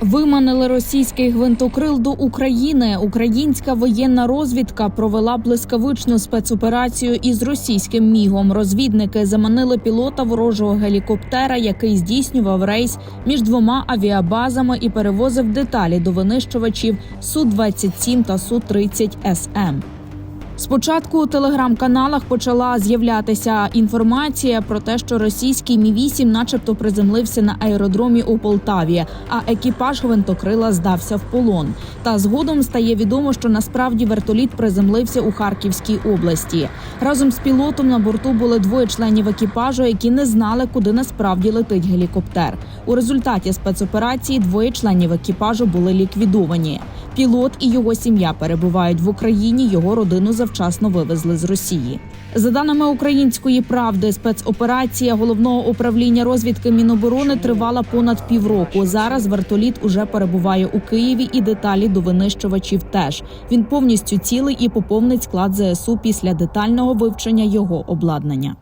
Виманили російський гвинтокрил до України. Українська воєнна розвідка провела блискавичну спецоперацію із російським мігом. Розвідники заманили пілота ворожого гелікоптера, який здійснював рейс між двома авіабазами і перевозив деталі до винищувачів су 27 та су 30 СМ. Спочатку у телеграм-каналах почала з'являтися інформація про те, що російський мі 8 начебто приземлився на аеродромі у Полтаві, а екіпаж гвинтокрила здався в полон. Та згодом стає відомо, що насправді вертоліт приземлився у Харківській області. Разом з пілотом на борту були двоє членів екіпажу, які не знали, куди насправді летить гелікоптер. У результаті спецоперації двоє членів екіпажу були ліквідовані. Пілот і його сім'я перебувають в Україні. Його родину завчасно вивезли з Росії. За даними української правди, спецоперація головного управління розвідки Міноборони тривала понад півроку. Зараз вертоліт уже перебуває у Києві, і деталі до винищувачів теж він повністю цілий і поповнить склад ЗСУ після детального вивчення його обладнання.